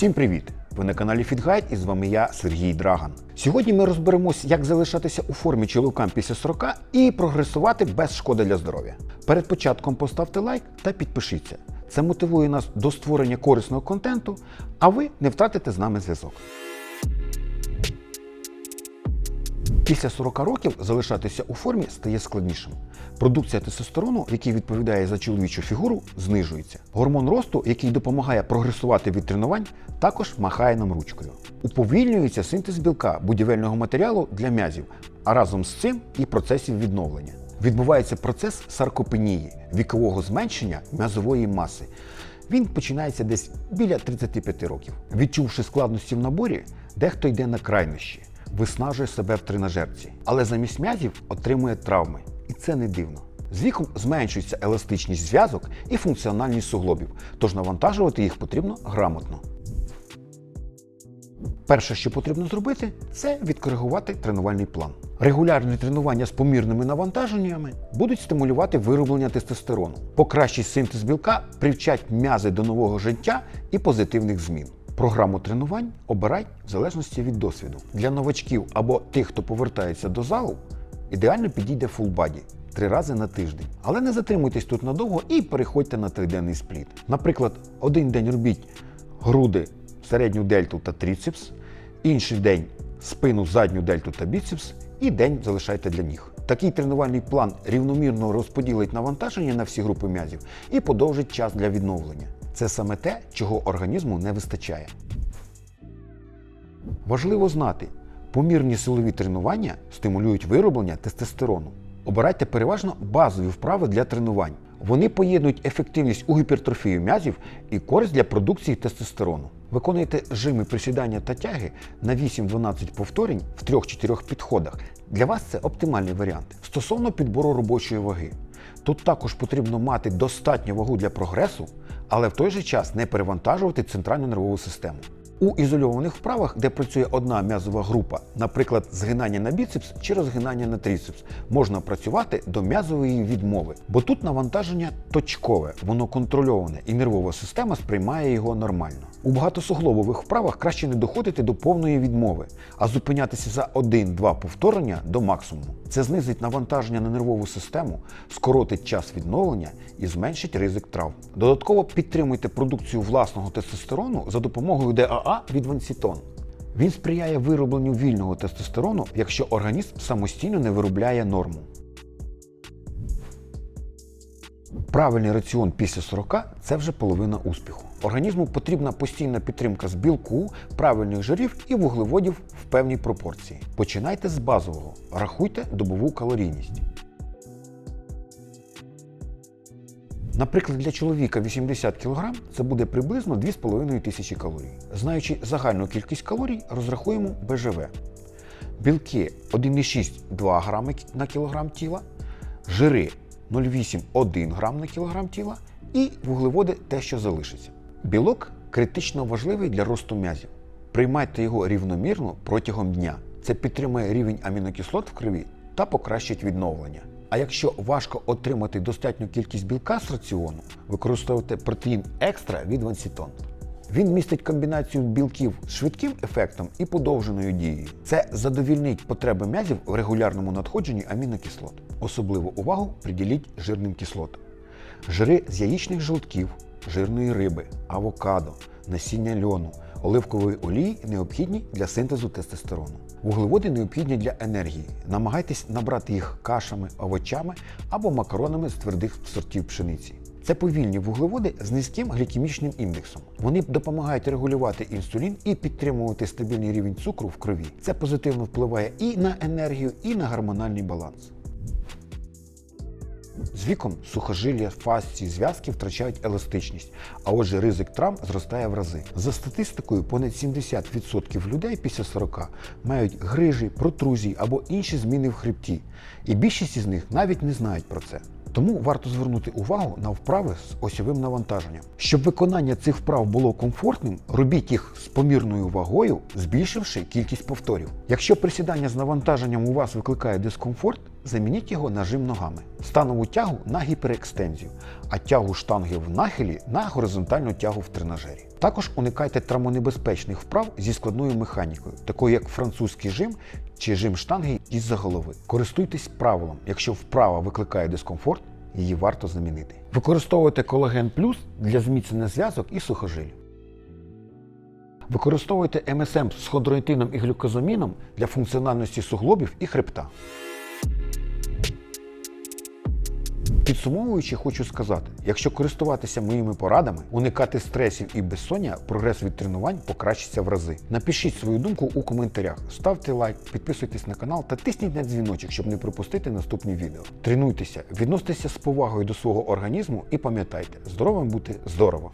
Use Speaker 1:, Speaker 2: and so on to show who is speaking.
Speaker 1: Всім привіт! Ви на каналі FitGuide і з вами я, Сергій Драган. Сьогодні ми розберемось, як залишатися у формі чоловікам після 40 і прогресувати без шкоди для здоров'я. Перед початком поставте лайк та підпишіться. Це мотивує нас до створення корисного контенту, а ви не втратите з нами зв'язок. Після 40 років залишатися у формі стає складнішим. Продукція тестостерону, який відповідає за чоловічу фігуру, знижується. Гормон росту, який допомагає прогресувати від тренувань, також махає нам ручкою. Уповільнюється синтез білка будівельного матеріалу для м'язів, а разом з цим і процесів відновлення. Відбувається процес саркопенії, вікового зменшення м'язової маси. Він починається десь біля 35 років. Відчувши складності в наборі, дехто йде на крайнощі, виснажує себе в тренажерці, але замість м'язів отримує травми. І це не дивно. З віком зменшується еластичність зв'язок і функціональність суглобів, тож навантажувати їх потрібно грамотно. Перше, що потрібно зробити, це відкоригувати тренувальний план. Регулярні тренування з помірними навантаженнями будуть стимулювати вироблення тестостерону, покращить синтез білка, привчать м'язи до нового життя і позитивних змін. Програму тренувань обирай в залежності від досвіду. Для новачків або тих, хто повертається до залу, ідеально підійде фулбаді три рази на тиждень. Але не затримуйтесь тут надовго і переходьте на триденний спліт. Наприклад, один день робіть груди, середню дельту та тріцепс, інший день спину, задню дельту та біцепс, і день залишайте для ніг. Такий тренувальний план рівномірно розподілить навантаження на всі групи м'язів і подовжить час для відновлення. Це саме те, чого організму не вистачає. Важливо знати, помірні силові тренування стимулюють вироблення тестостерону. Обирайте переважно базові вправи для тренувань. Вони поєднують ефективність у гіпертрофії м'язів і користь для продукції тестостерону. Виконуйте жими присідання та тяги на 8-12 повторень в 3-4 підходах. Для вас це оптимальний варіант. Стосовно підбору робочої ваги. Тут також потрібно мати достатню вагу для прогресу, але в той же час не перевантажувати центральну нервову систему. У ізольованих вправах, де працює одна м'язова група, наприклад, згинання на біцепс чи розгинання на тріцепс, можна працювати до м'язової відмови, бо тут навантаження точкове, воно контрольоване і нервова система сприймає його нормально. У багатосуглобових вправах краще не доходити до повної відмови, а зупинятися за 1-2 повторення до максимуму. Це знизить навантаження на нервову систему, скоротить час відновлення і зменшить ризик травм. Додатково підтримуйте продукцію власного тестостерону за допомогою ДАА від Вансітон. Він сприяє виробленню вільного тестостерону, якщо організм самостійно не виробляє норму. Правильний раціон після 40 – це вже половина успіху. Організму потрібна постійна підтримка з білку, правильних жирів і вуглеводів в певній пропорції. Починайте з базового, рахуйте добову калорійність. Наприклад, для чоловіка 80 кг це буде приблизно 2,5 тисячі калорій. Знаючи загальну кількість калорій, розрахуємо БЖВ. Білки 1,6-2 грами на кілограм тіла, жири 0,8-1 грам на кілограм тіла і вуглеводи те, що залишиться. Білок критично важливий для росту м'язів. Приймайте його рівномірно протягом дня. Це підтримує рівень амінокислот в крові та покращить відновлення. А якщо важко отримати достатню кількість білка з раціону, використовуйте протеїн екстра від Вансітон. Він містить комбінацію білків з швидким ефектом і подовженою дією. Це задовільнить потреби м'язів в регулярному надходженні амінокислот. Особливу увагу приділіть жирним кислотам. Жири з яєчних жовтків, жирної риби, авокадо, насіння льону, оливкової олії необхідні для синтезу тестостерону. Вуглеводи необхідні для енергії. Намагайтесь набрати їх кашами, овочами або макаронами з твердих сортів пшениці. Це повільні вуглеводи з низьким глікемічним індексом. Вони допомагають регулювати інсулін і підтримувати стабільний рівень цукру в крові. Це позитивно впливає і на енергію, і на гормональний баланс. З віком сухожилля, фасції, зв'язки втрачають еластичність, а отже ризик травм зростає в рази. За статистикою, понад 70% людей після 40 мають грижі, протрузії або інші зміни в хребті. І більшість із них навіть не знають про це. Тому варто звернути увагу на вправи з осьовим навантаженням. Щоб виконання цих вправ було комфортним, робіть їх з помірною вагою, збільшивши кількість повторів. Якщо присідання з навантаженням у вас викликає дискомфорт, замініть його на жим ногами, станову тягу на гіперекстензію, а тягу штанги в нахилі на горизонтальну тягу в тренажері. Також уникайте травмонебезпечних вправ зі складною механікою, такою як французький жим чи жим штанги із-за голови. Користуйтесь правилом, якщо вправа викликає дискомфорт, її варто замінити. Використовуйте колаген плюс для зміцнення зв'язок і сухожилів. Використовуйте МСМ з хондроїтином і глюкозаміном для функціональності суглобів і хребта. Підсумовуючи, хочу сказати, якщо користуватися моїми порадами, уникати стресів і безсоння, прогрес від тренувань покращиться в рази. Напишіть свою думку у коментарях, ставте лайк, підписуйтесь на канал та тисніть на дзвіночок, щоб не пропустити наступні відео. Тренуйтеся, відноситеся з повагою до свого організму і пам'ятайте, здоровим бути здорово!